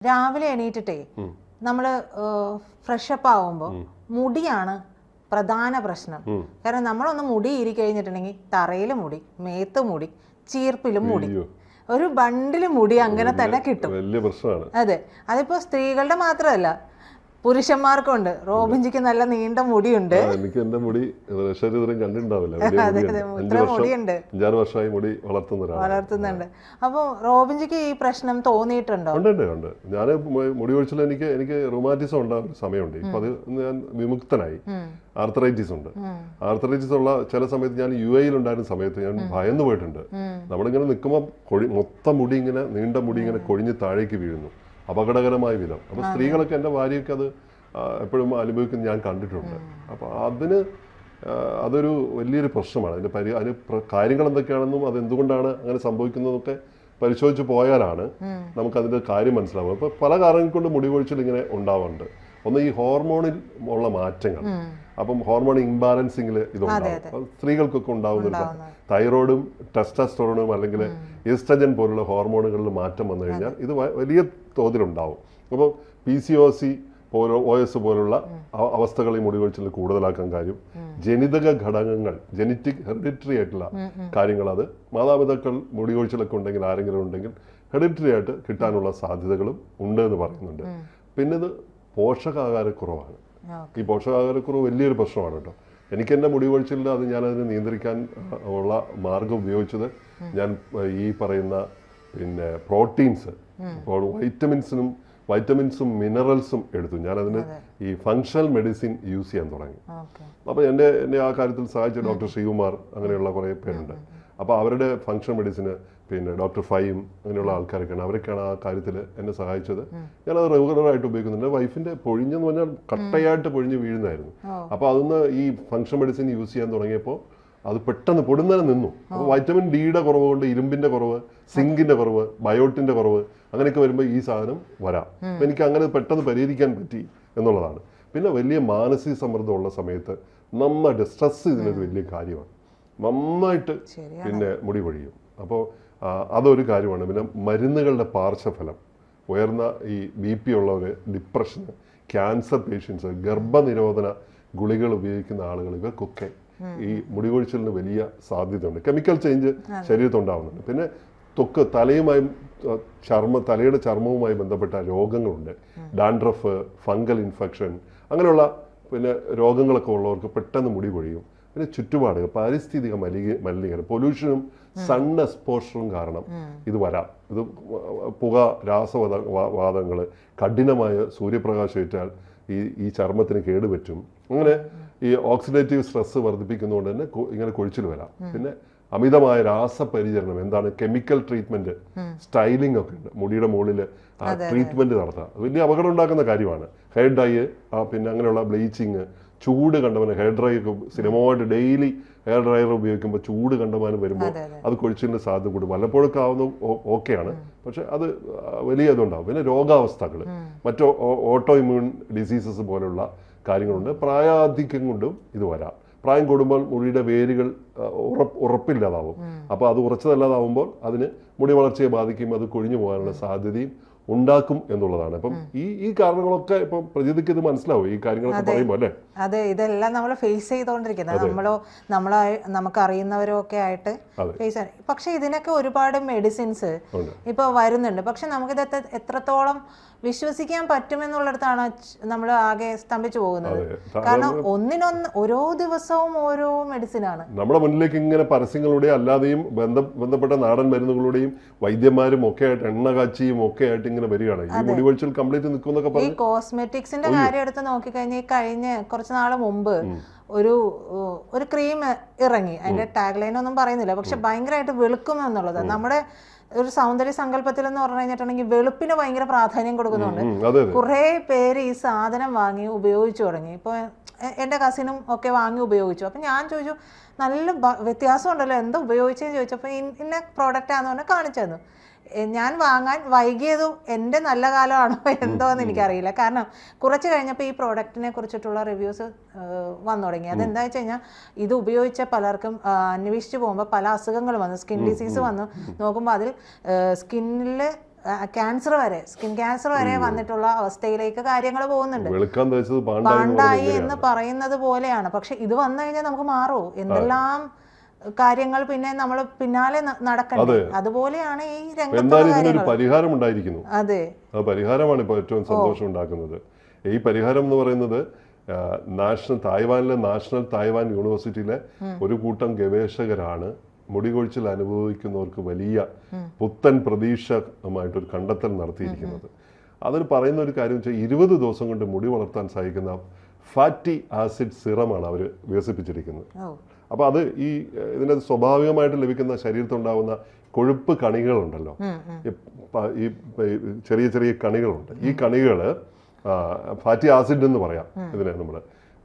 രാവിലെ എണീറ്റിട്ടേ നമ്മൾ ഫ്രഷപ്പ് ആവുമ്പോൾ മുടിയാണ് പ്രധാന പ്രശ്നം. കാരണം നമ്മളൊന്ന് മുടി ഇരി കഴിഞ്ഞിട്ടുണ്ടെങ്കിൽ തറയിൽ മുടി മേത്ത് മുടി ചീർപ്പിലും മുടി ഒരു ബണ്ടിൽ മുടി അങ്ങനെ തന്നെ കിട്ടും. അതെ. അതിപ്പോ സ്ത്രീകളുടെ മാത്രമല്ല പുരുഷന്മാർക്കുണ്ട്. റോബിൻജിക്ക് നല്ല നീണ്ട മുടിയുണ്ട്. എനിക്ക് എന്റെ മുടി ഇതുവരെയും കണ്ടിട്ടുണ്ടാവില്ല. മുടിയുണ്ട്. അഞ്ചാറ് വർഷമായി മുടി വളർത്തുന്ന വളർത്തുന്നുണ്ട്. അപ്പോൾ റോബിൻജിക്ക് ഈ പ്രശ്നം തോന്നിയിട്ടുണ്ടോ? ഉണ്ട് ഉണ്ട് ഞാൻ മുടി ഒഴിച്ചാൽ എനിക്ക് എനിക്ക് റൊമാറ്റിസം ഉണ്ടാകുന്ന സമയമുണ്ട്. ഇപ്പൊ അത് ഞാൻ വിമുക്തനായി. ആർത്തറൈറ്റിസ് ഉണ്ട്. ആർത്തറൈറ്റിസ് ഉള്ള ചില സമയത്ത് ഞാൻ യു എയിൽ ഉണ്ടായിരുന്ന സമയത്ത് ഞാൻ ഭയന്നു പോയിട്ടുണ്ട്. നമ്മളിങ്ങനെ നിൽക്കുമ്പോൾ മൊത്തം മുടി ഇങ്ങനെ നീണ്ട മുടി ഇങ്ങനെ കൊഴിഞ്ഞ് താഴേക്ക് വീഴുന്നു. അപകടകരമായ വിധം. അപ്പൊ സ്ത്രീകളൊക്കെ എന്റെ ഭാര്യയ്ക്ക് അത് എപ്പോഴും അനുഭവിക്കുന്നത് ഞാൻ കണ്ടിട്ടുണ്ട്. അപ്പൊ അതിന് അതൊരു വലിയൊരു പ്രശ്നമാണ്. അതിന്റെ പരി അതിന് കാര്യങ്ങൾ എന്തൊക്കെയാണെന്നും അത് എന്തുകൊണ്ടാണ് അങ്ങനെ സംഭവിക്കുന്നതൊക്കെ പരിശോധിച്ച് പോയാലാണ് നമുക്ക് അതിന്റെ കാര്യം മനസ്സിലാവുക. അപ്പൊ പല കാരണങ്ങൾ കൊണ്ട് മുടി കൊഴിച്ചിൽ ഇങ്ങനെ ഉണ്ടാവാറുണ്ട്. ഒന്ന് ഈ ഹോർമോണിൽ ഉള്ള മാറ്റങ്ങൾ. അപ്പം ഹോർമോൺ ഇംബാലൻസിങ്ങിൽ ഇതുണ്ടാവും. സ്ത്രീകൾക്കൊക്കെ ഉണ്ടാവുന്ന. തൈറോയിഡും ടെസ്റ്റസ്റ്റോറോണും അല്ലെങ്കിൽ ഈസ്ട്രജൻ പോലുള്ള ഹോർമോണുകളിൽ മാറ്റം വന്നു കഴിഞ്ഞാൽ ഇത് വലിയ തോതിലുണ്ടാവും. അപ്പോൾ പി സി ഒ സി പോലെ ഒ എസ് പോലുള്ള അവസ്ഥകളെ അവസ്ഥകൾ ഈ മുടികൊഴിച്ചിൽ കൂടുതലാക്കാൻ കാര്യം. ജനിതക ഘടകങ്ങൾ ജനറ്റിക് ഹെറിഡിറ്ററി ആയിട്ടുള്ള കാര്യങ്ങൾ അത് മാതാപിതാക്കൾ മുടികൊഴിച്ചിലൊക്കെ ഉണ്ടെങ്കിൽ ആരെങ്കിലും ഉണ്ടെങ്കിൽ ഹെറിഡിറ്ററി ആയിട്ട് കിട്ടാനുള്ള സാധ്യതകളും ഉണ്ട് എന്ന് പറയുന്നുണ്ട്. പിന്നെ ഇത് പോഷകാഹാരക്കുറവാണ്. ഈ പോഷകാഹാരക്കുറവ് വലിയൊരു പ്രശ്നമാണ് കേട്ടോ. എനിക്ക് എന്റെ മുടി കൊഴിച്ചിലിൽ അത് ഞാൻ അതിനെ നിയന്ത്രിക്കാൻ ഉള്ള മാർഗം ഉപയോഗിച്ചത് ഞാൻ ഈ പറയുന്ന പിന്നെ പ്രോട്ടീൻസ് അപ്പോൾ വൈറ്റമിൻസിനും വൈറ്റമിൻസും മിനറൽസും എടുത്തു. ഞാനതിന് ഈ ഫങ്ഷണൽ മെഡിസിൻ യൂസ് ചെയ്യാൻ തുടങ്ങി. അപ്പോൾ എന്റെ എന്നെ ആ കാര്യത്തിൽ സഹായിച്ച ഡോക്ടർ ശ്രീകുമാർ അങ്ങനെയുള്ള കുറേ പേരുണ്ട്. അപ്പോൾ അവരുടെ ഫങ്ഷൻ മെഡിസിന് പിന്നെ ഡോക്ടർ ഫൈയും അങ്ങനെയുള്ള ആൾക്കാരൊക്കെയാണ്. അവരൊക്കെയാണ് ആ കാര്യത്തിൽ എന്നെ സഹായിച്ചത്. ഞാനത് റെഗുലറായിട്ട് ഉപയോഗിക്കുന്നുണ്ട്. വൈഫിന്റെ പൊഴിഞ്ഞെന്ന് പറഞ്ഞാൽ കട്ടയായിട്ട് പൊഴിഞ്ഞ് വീഴുന്നായിരുന്നു അപ്പോൾ അതൊന്ന് ഈ ഫങ്ഷൻ മെഡിസിൻ യൂസ് ചെയ്യാൻ തുടങ്ങിയപ്പോൾ അത് പെട്ടെന്ന് പൊടുന്നതിന് നിന്നു. അപ്പോൾ വൈറ്റമിൻ ഡിയുടെ കുറവ് കൊണ്ട് ഇരുമ്പിന്റെ കുറവ് സിങ്കിന്റെ കുറവ് ബയോട്ടിന്റെ കുറവ് അങ്ങനെയൊക്കെ വരുമ്പോൾ ഈ സാധനം വരാം. അപ്പം എനിക്ക് അങ്ങനെ പെട്ടെന്ന് പരിഹരിക്കാൻ പറ്റി എന്നുള്ളതാണ്. പിന്നെ വലിയ മാനസിക സമ്മർദ്ദമുള്ള സമയത്ത് നന്നായിട്ട് സ്ട്രെസ് ഇതിനൊരു വലിയ കാര്യമാണ്. നന്നായിട്ട് പിന്നെ മുടി പൊഴിയും. അപ്പോൾ അതൊരു കാര്യമാണ്. പിന്നെ മരുന്നുകളുടെ പാർശ്വഫലം. ഉയർന്ന ഈ ബി പി ഉള്ളവർ ഡിപ്രഷന് ക്യാൻസർ പേഷ്യൻസ് ഗർഭനിരോധന ഗുളികൾ ഉപയോഗിക്കുന്ന ആളുകൾ ഇവർക്കൊക്കെ ഈ മുടികൊഴിച്ചിലിന് വലിയ സാധ്യതയുണ്ട്. കെമിക്കൽ ചേഞ്ച് ശരീരത്തുണ്ടാവുന്നുണ്ട്. പിന്നെ തൊക്ക് തലയുമായും ചർമ്മ തലയുടെ ചർമ്മവുമായി ബന്ധപ്പെട്ട രോഗങ്ങളുണ്ട്. ഡാൻഡ്രഫ് ഫംഗൽ ഇൻഫെക്ഷൻ അങ്ങനെയുള്ള പിന്നെ രോഗങ്ങളൊക്കെ ഉള്ളവർക്ക് പെട്ടെന്ന് മുടി കൊഴിയും. പിന്നെ ചുറ്റുപാടുകൾ പാരിസ്ഥിതിക മലിനീകരണം പൊല്യൂഷനും സൺ എക്സ്പോഷറും കാരണം ഇത് വരാം. ഇത് പുക രാസവാദ വാദങ്ങൾ കഠിനമായ സൂര്യപ്രകാശം ഏറ്റാൽ ഈ ഈ ചർമ്മത്തിന് കേടുപറ്റും അങ്ങനെ ഈ ഓക്സിഡേറ്റീവ് സ്ട്രെസ് വർദ്ധിപ്പിക്കുന്നതുകൊണ്ട് തന്നെ ഇങ്ങനെ കൊഴിച്ചിൽ വരാം. പിന്നെ അമിതമായ രാസപരിചരണം എന്താണ് കെമിക്കൽ ട്രീറ്റ്മെന്റ് സ്റ്റൈലിംഗ് ഒക്കെ ഉണ്ട്. മുടിയുടെ മുകളിൽ ട്രീറ്റ്മെന്റ് നടത്തുക വലിയ അപകടം ഉണ്ടാക്കുന്ന കാര്യമാണ്. ഹെയർ ഡൈ പിന്നെ അങ്ങനെയുള്ള ബ്ലീച്ചിങ് ചൂട് കണ്ടവന് ഹെയർ ഡ്രൈ ഒക്കെ സ്ഥിരമായിട്ട് ഡെയിലി ഹെയർ ഡ്രയർ ഉപയോഗിക്കുമ്പോൾ ചൂട് കണ്ടമാനം വരുമ്പോൾ അതെ, കൊഴിച്ചിലിന് സാധ്യത കൂടും. വല്ലപ്പോഴൊക്കെ ആവുന്ന ഓക്കെയാണ്. പക്ഷെ അത് വലിയ ഇതുണ്ടാവും പിന്നെ രോഗാവസ്ഥകൾ മറ്റു ഓട്ടോ ഇമ്മ്യൂൺ ഡിസീസസ് പോലുള്ള കാര്യങ്ങളുണ്ട്. പ്രായാധിക്യം കൊണ്ടും ഇത് വരാം. പ്രായം കൂടുമ്പോൾ മുടിയുടെ വേരുകൾ ഉറപ്പ് ഉറപ്പില്ലാതാവും. അപ്പോൾ അത് ഉറച്ചതല്ലാതാവുമ്പോൾ അതിന് മുടി വളർച്ചയെ ബാധിക്കും. അത് കൊഴിഞ്ഞു പോകാനുള്ള സാധ്യതയും ഉണ്ടാക്കും എന്നുള്ളതാണ്. അപ്പം ഈ ഈ കാരണങ്ങളൊക്കെ ഇപ്പം പ്രതിനിധിക്ക് ഇത് മനസ്സിലാവും. ഈ കാര്യങ്ങളൊക്കെ പറയുമ്പോൾ അല്ലേ? അതെ ഇതെല്ലാം നമ്മൾ ഫേസ് ചെയ്തുകൊണ്ടിരിക്കുന്നത് നമ്മളോ നമ്മളോ നമുക്ക് അറിയുന്നവരോ ഒക്കെ ആയിട്ട് ഫേസ് പക്ഷെ ഇതിനൊക്കെ ഒരുപാട് മെഡിസിൻസ് ഇപ്പൊ ഇപ്പോൾ വരുന്നുണ്ട്. പക്ഷെ നമുക്കിത് എത്ര- എത്രത്തോളം വിശ്വസിക്കാൻ പറ്റുമെന്നുള്ളിടത്താണ് നമ്മൾ ആകെ സ്തംഭിച്ചു പോകുന്നത്. കാരണം ഒന്നിനൊന്ന് ഓരോ ദിവസവും ഓരോ മെഡിസിനാണ് നമ്മുടെ മുന്നിലേക്ക് ഇങ്ങനെ പരസ്യങ്ങളുടെയും അല്ലാതെയും ബന്ധ ബന്ധപ്പെട്ട നാടൻ മരുന്നുകളുടെയും വൈദ്യന്മാരും ഒക്കെ ആയിട്ട് എണ്ണ കാച്ചിയും ഒക്കെ ആയിട്ട് ഇങ്ങനെ വരികയാണ്. ഈ മുടി കൊഴിച്ചിൽ കംപ്ലീറ്റ് നിൽക്കുന്നൊക്കെ പറഞ്ഞു കോസ്മെറ്റിക്സിന്റെ കാര്യം എടുത്ത് നോക്കിക്കഴിഞ്ഞാൽ കഴിഞ്ഞ കുറച്ച് നാൾ മുമ്പ് ഒരു ഒരു ക്രീം ഇറങ്ങി. അതിന്റെ ടാഗ് ലൈൻ ഒന്നും പറയുന്നില്ല. പക്ഷെ ഭയങ്കരമായിട്ട് വെളുക്കും എന്നുള്ളത്. നമ്മുടെ ഒരു സൗന്ദര്യ സങ്കല്പത്തിൽ എന്ന് പറഞ്ഞു കഴിഞ്ഞിട്ടുണ്ടെങ്കിൽ വെളുപ്പിന് ഭയങ്കര പ്രാധാന്യം കൊടുക്കുന്നുണ്ട്. കുറേ പേര് ഈ സാധനം വാങ്ങി ഉപയോഗിച്ചു തുടങ്ങി. ഇപ്പോൾ എന്റെ കസിനും ഒക്കെ വാങ്ങി ഉപയോഗിച്ചു. അപ്പം ഞാൻ ചോദിച്ചു നല്ല വ്യത്യാസം ഉണ്ടല്ലോ എന്താ ഉപയോഗിച്ചതെന്ന് ചോദിച്ചപ്പോൾ ഇന്ന പ്രോഡക്റ്റ് ആണെന്ന് പറഞ്ഞാൽ കാണിച്ചു തന്നു. ഞാൻ വാങ്ങാൻ വൈകിയതും എന്റെ നല്ല കാലമാണോ എന്തോ എന്ന് എനിക്കറിയില്ല. കാരണം കുറച്ച് കഴിഞ്ഞപ്പോൾ ഈ പ്രോഡക്റ്റിനെ കുറിച്ചിട്ടുള്ള റിവ്യൂസ് വന്നു തുടങ്ങി. അതെന്താ വെച്ച് കഴിഞ്ഞാൽ ഇത് ഉപയോഗിച്ച പലർക്കും അന്വേഷിച്ച് പോകുമ്പോൾ പല അസുഖങ്ങൾ വന്നു. സ്കിൻ ഡിസീസ് വന്നു. നോക്കുമ്പോൾ അതിൽ സ്കിന്നിൽ ക്യാൻസർ വരെ സ്കിൻ ക്യാൻസർ വരെ വന്നിട്ടുള്ള അവസ്ഥയിലേക്ക് കാര്യങ്ങൾ പോകുന്നുണ്ട്. പാണ്ടായി എന്ന് പറയുന്നത് പോലെയാണ്. പക്ഷെ ഇത് വന്നു കഴിഞ്ഞാൽ നമുക്ക് മാറുമോ എന്തെല്ലാം കാര്യങ്ങൾ പിന്നെ നമ്മൾ പിന്നാലെ നടക്കണം നടക്കണ്ടേ? അതുപോലെയാണ് ഈ എന്തായാലും ഇതിനൊരു പരിഹാരം ഉണ്ടായിരിക്കുന്നു അതെ. ആ പരിഹാരമാണ് ഇപ്പോൾ ഏറ്റവും സന്തോഷം ഉണ്ടാക്കുന്നത്. ഈ പരിഹാരം എന്ന് പറയുന്നത് നാഷണൽ തായ്വാനിലെ നാഷണൽ തായ്വാൻ യൂണിവേഴ്സിറ്റിയിലെ ഒരു കൂട്ടം ഗവേഷകരാണ് മുടി കൊഴിച്ചിൽ അനുഭവിക്കുന്നവർക്ക് വലിയ പുത്തൻ പ്രതീക്ഷമായിട്ടൊരു കണ്ടെത്തൽ നടത്തിയിരിക്കുന്നത്. അതിൽ പറയുന്ന ഒരു കാര്യം വെച്ചാൽ ഇരുപത് ദിവസം കൊണ്ട് മുടി വളർത്താൻ സഹായിക്കുന്ന ഫാറ്റി ആസിഡ് സിറമാണ് അവർ വികസിപ്പിച്ചിരിക്കുന്നത്. അപ്പോൾ അത് ഈ ഇതിന്റെ സ്വാഭാവികമായിട്ട് ലഭിക്കുന്ന ശരീരത്തുണ്ടാവുന്ന കൊഴുപ്പ് കണികളുണ്ടല്ലോ. ഈ ചെറിയ ചെറിയ കണികളുണ്ട്. ഈ കണികൾ ഫാറ്റി ആസിഡ് എന്ന് പറയാം ഇതിനെ നമ്മൾ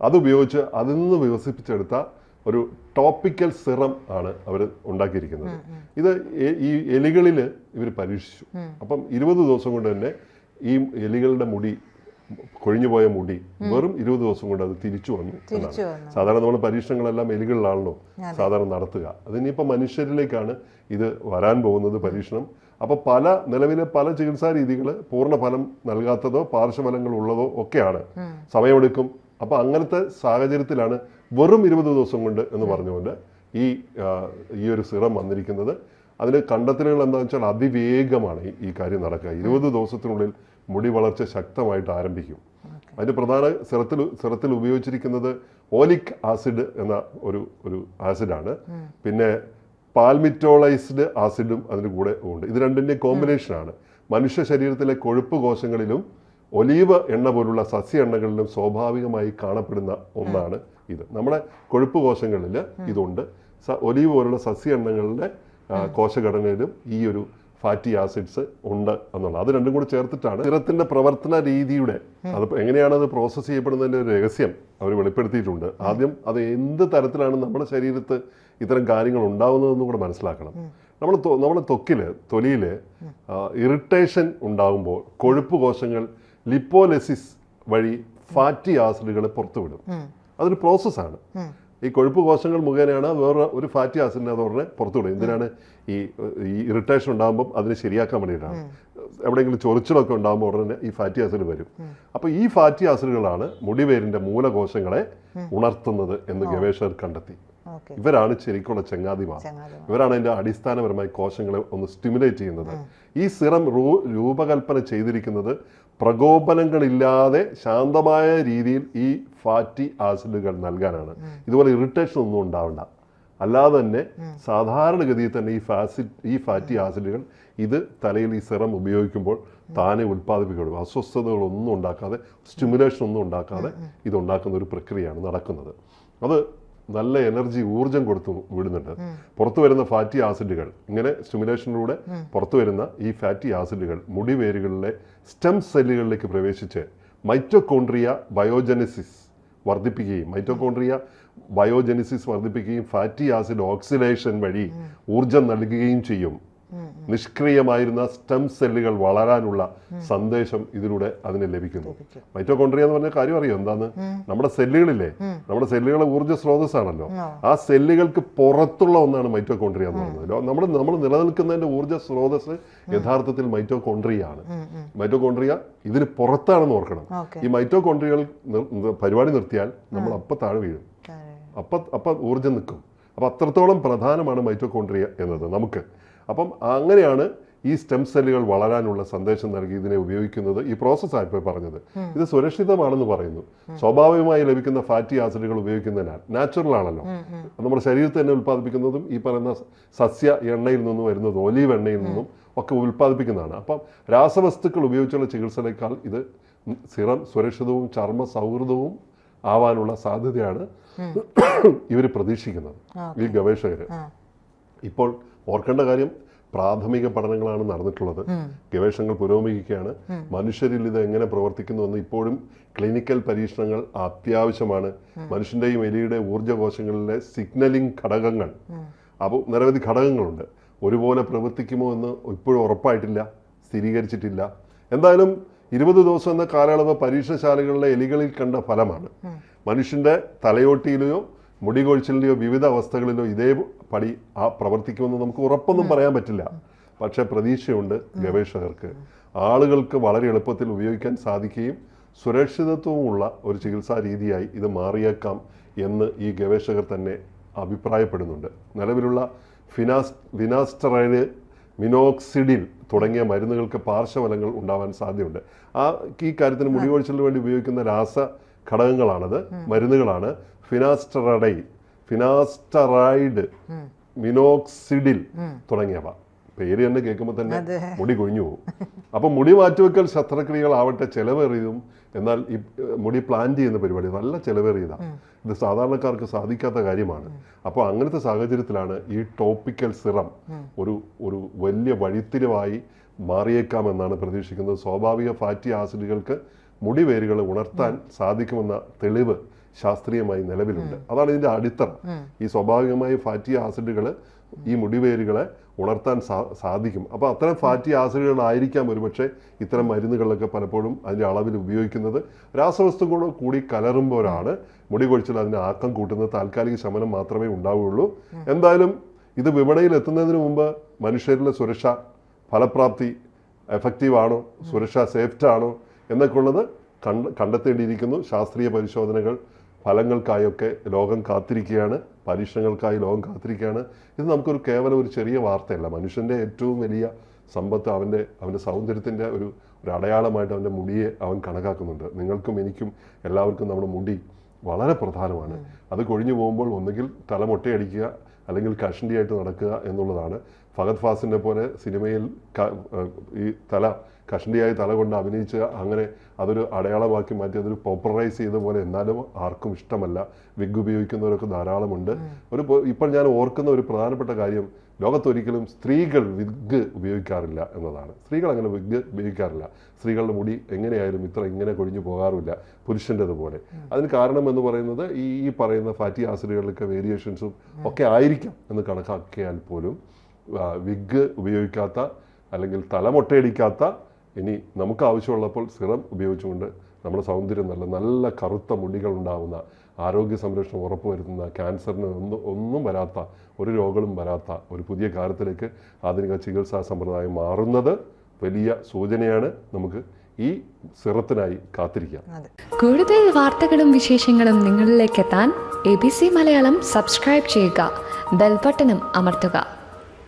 അത് ഉപയോഗിച്ച് അതിൽ നിന്ന് വികസിപ്പിച്ചെടുത്ത ഒരു ടോപ്പിക്കൽ സിറം ആണ് അവർ ഉണ്ടാക്കിയിരിക്കുന്നത്. ഇത് ഈ എലികളിൽ ഇവർ പരീക്ഷിച്ചു. അപ്പം ഇരുപത് ദിവസം കൊണ്ട് തന്നെ ഈ എലികളുടെ മുടി കൊഴിഞ്ഞുപോയ മുടി വെറും ഇരുപത് ദിവസം കൊണ്ട് അത് തിരിച്ചു വന്നു എന്നാണ്. സാധാരണ നമ്മൾ പരീക്ഷണങ്ങളെല്ലാം എലികളിലാണല്ലോ സാധാരണ നടത്തുക. അതിനിപ്പോൾ മനുഷ്യരിലേക്കാണ് ഇത് വരാൻ പോകുന്നത് പരീക്ഷണം. അപ്പോൾ പല നിലവിലെ പല ചികിത്സാ രീതികൾ പൂർണ ഫലം നൽകാത്തതോ പാർശ്വഫലങ്ങൾ ഉള്ളതോ ഒക്കെയാണ്. സമയമെടുക്കും. അപ്പോൾ അങ്ങനത്തെ സാഹചര്യത്തിലാണ് വെറും ഇരുപത് ദിവസം കൊണ്ട് എന്ന് പറഞ്ഞുകൊണ്ട് ഈ ഈ ഒരു സിറം വന്നിരിക്കുന്നത്. അതിന് കണ്ടെത്തലുകൾ എന്താണെന്ന് വെച്ചാൽ അതിവേഗമാണ് ഈ കാര്യം നടക്കുക. ഇരുപത് ദിവസത്തിനുള്ളിൽ മുടി വളർച്ച ശക്തമായിട്ട് ആരംഭിക്കും. അതിന് പ്രധാന സിറത്തിൽ സിറത്തിൽ ഉപയോഗിച്ചിരിക്കുന്നത് ഓലിക് ആസിഡ് എന്ന ഒരു ഒരു ആസിഡാണ്. പിന്നെ പാൽമിറ്റോളൈസ്ഡ് ആസിഡും അതിന് കൂടെ ഉണ്ട്. ഇത് രണ്ടിന്റെയും കോമ്പിനേഷനാണ്. മനുഷ്യ ശരീരത്തിലെ കൊഴുപ്പ് കോശങ്ങളിലും ഒലീവ് എണ്ണ പോലുള്ള സസ്യ എണ്ണകളിലും സ്വാഭാവികമായി കാണപ്പെടുന്ന ഒന്നാണ് ഇത്. നമ്മുടെ കൊഴുപ്പ് കോശങ്ങളിൽ ഇതുണ്ട്. ഒലീവ് പോലുള്ള സസ്യ എണ്ണകളുടെ കോശഘടനയിലും ഈ ഒരു ഫാറ്റി ആസിഡ്സ് ഉണ്ട് എന്നുള്ളത്. അത് രണ്ടും കൂടി ചേർത്തിട്ടാണ് സിറത്തിന്റെ പ്രവർത്തന രീതിയുടെ അത് എങ്ങനെയാണ് അത് പ്രോസസ്സ് ചെയ്യപ്പെടുന്നതിന്റെ ഒരു രഹസ്യം അവർ വെളിപ്പെടുത്തിയിട്ടുണ്ട്. ആദ്യം അത് എന്ത് തരത്തിലാണ് നമ്മുടെ ശരീരത്ത് ഇത്തരം കാര്യങ്ങൾ ഉണ്ടാവുന്നതെന്നും കൂടെ മനസ്സിലാക്കണം. നമ്മൾ നമ്മുടെ തൊക്കിൽ തൊലിയിൽ ഇറിറ്റേഷൻ ഉണ്ടാകുമ്പോൾ കൊഴുപ്പ് കോശങ്ങൾ ലിപ്പോലെസിസ് വഴി ഫാറ്റി ആസിഡുകളെ പുറത്തുവിടും. അതൊരു പ്രോസസ്സാണ് ഈ കൊഴുപ്പ് കോശങ്ങൾ മുഖേനയാണ് വേറെ ഒരു ഫാറ്റി ആസിഡിനെ അത് ഉടനെ പുറത്തു വിടുക എന്തിനാണ് ഈ ഈ ഇറിറ്റേഷൻ ഉണ്ടാകുമ്പോൾ അതിനെ ശരിയാക്കാൻ വേണ്ടിയിട്ടാണ്. എവിടെയെങ്കിലും ചൊറിച്ചിലൊക്കെ ഉണ്ടാകുമ്പോൾ ഉടനെ ഈ ഫാറ്റി ആസിഡ് വരും. അപ്പോൾ ഈ ഫാറ്റി ആസിഡുകളാണ് മുടിവേരിന്റെ മൂലകോശങ്ങളെ ഉണർത്തുന്നത് എന്ന് ഗവേഷകർ കണ്ടെത്തി. ഇവരാണ് ശരിക്കുള്ള ചങ്ങാതിമാർ. ചങ്ങാതി ഇവരാണ് അതിന്റെ അടിസ്ഥാനപരമായി കോശങ്ങളെ ഒന്ന് സ്റ്റിമുലേറ്റ് ചെയ്യുന്നത്. ഈ സിറം രൂപകൽപ്പന ചെയ്തിരിക്കുന്നത് പ്രകോപനങ്ങളില്ലാതെ ശാന്തമായ രീതിയിൽ ഈ ഫാറ്റി ആസിഡുകൾ നൽകാനാണ്. ഇതുപോലെ ഇറിറ്റേഷൻ ഒന്നും ഉണ്ടാവണ്ട. അല്ലാതെ തന്നെ സാധാരണഗതിയിൽ തന്നെ ഈ ഫാസി ഈ ഫാറ്റി ആസിഡുകൾ ഇത് തലയിൽ ഈ സിറം ഉപയോഗിക്കുമ്പോൾ താനെ ഉൽപ്പാദിപ്പിക്കപ്പെടും. അസ്വസ്ഥതകളൊന്നും ഉണ്ടാക്കാതെ സ്റ്റിമുലേഷൻ ഒന്നും ഉണ്ടാക്കാതെ ഇതുണ്ടാക്കുന്ന ഒരു പ്രക്രിയയാണ് നടക്കുന്നത്. അത് നല്ല എനർജി ഊർജം കൊടുത്തു വിടുന്നുണ്ട്. പുറത്തു വരുന്ന ഫാറ്റി ആസിഡുകൾ ഇങ്ങനെ സ്റ്റിമുലേഷനിലൂടെ പുറത്തു വരുന്ന ഈ ഫാറ്റി ആസിഡുകൾ മുടിവേരുകളിലെ സ്റ്റെം സെല്ലുകളിലേക്ക് പ്രവേശിച്ച് മൈറ്റോകോൺട്രിയ ബയോജനസിസ് വർദ്ധിപ്പിക്കുകയും മൈറ്റോകോൺഡ്രിയ ബയോജെനിസിസ് വർദ്ധിപ്പിക്കുകയും ഫാറ്റി ആസിഡ് ഓക്സിഡേഷൻ വഴി ഊർജം നൽകുകയും ചെയ്യും. നിഷ്ക്രിയമായിരുന്ന സ്റ്റെം സെല്ലുകൾ വളരാനുള്ള സന്ദേശം ഇതിലൂടെ അതിന് ലഭിക്കുന്നു. മൈറ്റോകോൺട്രിയ എന്ന് പറഞ്ഞ കാര്യം അറിയോ? എന്താന്ന് നമ്മുടെ സെല്ലുകളില്ലേ? നമ്മുടെ സെല്ലുകളെ ഊർജ സ്രോതസ്സാണല്ലോ. ആ. സെല്ലുകൾക്ക് പുറത്തുള്ള ഒന്നാണ് മൈറ്റോകോൺട്രിയ എന്ന് പറയുന്നത്. നമ്മൾ നമ്മൾ നിലനിൽക്കുന്നതിന്റെ ഊർജ സ്രോതസ് യഥാർത്ഥത്തിൽ മൈറ്റോകോൺട്രിയ ആണ് മൈറ്റോകോൺട്രിയ ഇതിന് പുറത്താണെന്ന് ഓർക്കണം. ഈ മൈറ്റോകോൺട്രിയകൾ പരിപാടി നിർത്തിയാൽ നമ്മൾ അപ്പം താഴെ വീഴും. അപ്പം അപ്പം ഊർജം നിൽക്കും. അപ്പം അത്രത്തോളം പ്രധാനമാണ് മൈറ്റോകോൺട്രിയ എന്നത്. നമുക്ക് അപ്പം അങ്ങനെയാണ് ഈ സ്റ്റെം സെല്ലുകൾ വളരാനുള്ള സന്ദേശം നൽകി ഇതിനെ ഉപയോഗിക്കുന്നത് ഈ പ്രോസസ്സാണ് ഇപ്പോൾ പറഞ്ഞത്. ഇത് സുരക്ഷിതമാണെന്ന് പറയുന്നു. സ്വാഭാവികമായി ലഭിക്കുന്ന ഫാറ്റി ആസിഡുകൾ ഉപയോഗിക്കുന്നതിനാൽ നാച്ചുറൽ ആണല്ലോ. നമ്മുടെ ശരീരത്തിൽ തന്നെ ഉൽപ്പാദിപ്പിക്കുന്നതും ഈ പറയുന്ന സസ്യ എണ്ണയിൽ നിന്നും വരുന്നതും ഒലീവ് എണ്ണയിൽ നിന്നും ഒക്കെ ഉൽപ്പാദിപ്പിക്കുന്നതാണ്. അപ്പം രാസവസ്തുക്കൾ ഉപയോഗിച്ചുള്ള ചികിത്സയേക്കാൾ ഇത് സിറം സുരക്ഷിതവും ചർമ്മ സൗഹൃദവും ആവാനുള്ള സാധ്യതയാണ് ഇവർ പ്രതീക്ഷിക്കുന്നത്. ഈ ഗവേഷകർ ഇപ്പോൾ ഓർക്കേണ്ട കാര്യം പ്രാഥമിക പഠനങ്ങളാണ് നടന്നിട്ടുള്ളത്. ഗവേഷണങ്ങൾ പുരോഗമിക്കുകയാണ്. മനുഷ്യരിൽ ഇത് എങ്ങനെ പ്രവർത്തിക്കുന്നുവെന്ന് ഇപ്പോഴും ക്ലിനിക്കൽ പരീക്ഷണങ്ങൾ അത്യാവശ്യമാണ്. മനുഷ്യന്റെയും എലിയുടെ ഊർജകോശങ്ങളിലെ സിഗ്നലിംഗ് ഘടകങ്ങൾ. അപ്പോൾ നിരവധി ഘടകങ്ങളുണ്ട്. ഒരുപോലെ പ്രവർത്തിക്കുമോ എന്ന് ഇപ്പോഴും ഉറപ്പായിട്ടില്ല സ്ഥിരീകരിച്ചിട്ടില്ല. എന്തായാലും ഇരുപത് ദിവസം എന്ന കാലയളവ് പരീക്ഷണശാലകളിലെ എലികളിൽ കണ്ട ഫലമാണ്. മനുഷ്യന്റെ തലയോട്ടിയിലെയോ മുടി കൊഴിച്ചിലിന്റെയോ വിവിധ അവസ്ഥകളിലോ ഇതേ പടി ആ പ്രവർത്തിക്കുമെന്ന് നമുക്ക് ഉറപ്പൊന്നും പറയാൻ പറ്റില്ല. പക്ഷേ പ്രതീക്ഷയുണ്ട് ഗവേഷകർക്ക്. ആളുകൾക്ക് വളരെ എളുപ്പത്തിൽ ഉപയോഗിക്കാൻ സാധിക്കുകയും സുരക്ഷിതത്വമുള്ള ഒരു ചികിത്സാ രീതിയായി ഇത് മാറിയേക്കാം എന്ന് ഈ ഗവേഷകർ തന്നെ അഭിപ്രായപ്പെടുന്നുണ്ട്. നിലവിലുള്ള ഫിനാസ് ഫിനാസ്റ്ററൈഡ് മിനോക്സിഡിൽ തുടങ്ങിയ മരുന്നുകൾക്ക് പാർശ്വഫലങ്ങൾ ഉണ്ടാവാൻ സാധ്യതയുണ്ട്. ആ ഈ കാര്യത്തിന് മുടികൊഴിച്ചിലിന് വേണ്ടി ഉപയോഗിക്കുന്ന രാസ ഘടകങ്ങളാണത് മരുന്നുകളാണ്. ഫിനാസ്റ്ററഡൈ ഫിനാസ്റ്ററൈഡ് മിനോക്സിഡിൽ തുടങ്ങിയവ. പേര് തന്നെ കേൾക്കുമ്പോൾ തന്നെ മുടി കൊഴിഞ്ഞു പോകും. അപ്പം മുടി മാറ്റിവെക്കൽ ശസ്ത്രക്രിയകളാവട്ടെ ചെലവേറിയതും എന്നാൽ ഈ മുടി പ്ലാൻ ചെയ്യുന്ന പരിപാടി നല്ല ചിലവേറിയതാണ് ഇത് സാധാരണക്കാർക്ക് സാധിക്കാത്ത കാര്യമാണ്. അപ്പോൾ അങ്ങനത്തെ സാഹചര്യത്തിലാണ് ഈ ടോപ്പിക്കൽ സിറം ഒരു ഒരു വലിയ വഴിത്തിരിവായി മാറിയേക്കാമെന്നാണ് പ്രതീക്ഷിക്കുന്നത്. സ്വാഭാവിക ഫാറ്റി ആസിഡുകൾക്ക് മുടിവേരുകൾ ഉണർത്താൻ സാധിക്കുമെന്ന തെളിവ് ശാസ്ത്രീയമായി നിലവിലുണ്ട്. അതാണ് ഇതിന്റെ അടിത്തറ. ഈ സ്വാഭാവികമായി ഫാറ്റി ആസിഡുകൾ ഈ മുടിവേരുകളെ ഉണർത്താൻ സാ- സാധിക്കും. അപ്പോൾ അത്തരം ഫാറ്റി ആസിഡുകളായിരിക്കാം ഒരുപക്ഷെ ഇത്തരം മരുന്നുകളിലൊക്കെ പലപ്പോഴും അതിന്റെ അളവിൽ ഉപയോഗിക്കുന്നത്. രാസവസ്തുക്കളോട് കൂടി കലറുമ്പോഴാണ് മുടി കൊഴിച്ചിൽ അതിന് ആക്കം കൂട്ടുന്നത്. താൽക്കാലിക ശമനം മാത്രമേ ഉണ്ടാവുകയുള്ളൂ. എന്തായാലും ഇത് വിപണിയിൽ എത്തുന്നതിന് മുമ്പ് മനുഷ്യരിലെ സുരക്ഷ ഫലപ്രാപ്തി എഫക്റ്റീവ് ആണോ? സുരക്ഷ സേഫ്റ്റ് ആണോ? എന്നൊക്കെ കണ്ട് കണ്ട കണ്ടെത്തേണ്ടിയിരിക്കുന്നു. ശാസ്ത്രീയ പരിശോധനകൾ ഫലങ്ങൾക്കായൊക്കെ ലോകം കാത്തിരിക്കുകയാണ്. പരീക്ഷണങ്ങൾക്കായി ലോകം കാത്തിരിക്കുകയാണ്. ഇത് നമുക്കൊരു കേവലം ഒരു ചെറിയ വാർത്തയല്ല. മനുഷ്യന്റെ ഏറ്റവും വലിയ സമ്പത്ത് അവന്റെ അവന്റെ സൗന്ദര്യത്തിന്റെ ഒരു ഒരു അടയാളമായിട്ട് അവന്റെ മുടിയെ അവൻ കണക്കാക്കുന്നുണ്ട്. നിങ്ങൾക്കും എനിക്കും എല്ലാവർക്കും നമ്മുടെ മുടി വളരെ പ്രധാനമാണ്. അത് കൊഴിഞ്ഞു പോകുമ്പോൾ ഒന്നുകിൽ തല മൊട്ടയടിക്കുക അല്ലെങ്കിൽ കഷണ്ടിയായിട്ട് നടക്കുക എന്നുള്ളതാണ്. ഫഹദ് ഫാസിന്റെ പോലെ സിനിമയിൽ ഈ തല കഷണ്ടിയായി തല കൊണ്ട് അഭിനയിച്ച് അങ്ങനെ അതൊരു അടയാളമാക്കി മാറ്റി അതൊരു പോപ്പറൈസ് ചെയ്ത പോലെ എന്നാലും ആർക്കും ഇഷ്ടമല്ല. വിഗ് ഉപയോഗിക്കുന്നവരൊക്കെ ധാരാളമുണ്ട്. ഒരു ഇപ്പോൾ ഞാൻ ഓർക്കുന്ന ഒരു പ്രധാനപ്പെട്ട കാര്യം ലോകത്തൊരിക്കലും സ്ത്രീകൾ വിഗ് ഉപയോഗിക്കാറില്ല എന്നതാണ്. സ്ത്രീകൾ അങ്ങനെ വിഗ് ഉപയോഗിക്കാറില്ല. സ്ത്രീകളുടെ മുടി എങ്ങനെയായാലും ഇത്ര ഇങ്ങനെ കൊഴിഞ്ഞു പോകാറില്ല പുരുഷന്റെതുപോലെ അതിന് കാരണം എന്ന് പറയുന്നത് ഈ ഈ പറയുന്ന ഫാറ്റി ആസിഡുകളിലൊക്കെ വേരിയേഷൻസും ഒക്കെ ആയിരിക്കാം എന്ന് കണക്കാക്കിയാൽ പോലും വിഗ് ഉപയോഗിക്കാത്ത അല്ലെങ്കിൽ തലമൊട്ടയടിക്കാത്ത ഇനി നമുക്ക് ആവശ്യമുള്ളപ്പോൾ സിറം ഉപയോഗിച്ചുകൊണ്ട് നമ്മുടെ സൗന്ദര്യം നല്ല നല്ല കറുത്ത മുടികൾ ഉണ്ടാവുന്ന ആരോഗ്യ സംരക്ഷണം ഉറപ്പുവരുത്തുന്ന ക്യാൻസറിന് ഒന്നും ഒന്നും വരാത്ത ഒരു രോഗങ്ങളും വരാത്ത ഒരു പുതിയ കാലത്തിലേക്ക് ആധുനിക ചികിത്സാ സമ്പ്രദായം മാറുന്നത് വലിയ സൂചനയാണ്. നമുക്ക് ഈ സിറത്തിനായി കാത്തിരിക്കാം. കൂടുതൽ വാർത്തകളും വിശേഷങ്ങളും നിങ്ങളിലേക്ക് എത്താൻ A B C Malayalam subscribe ചെയ്യുക. ബെൽബട്ടനും അമർത്തുക.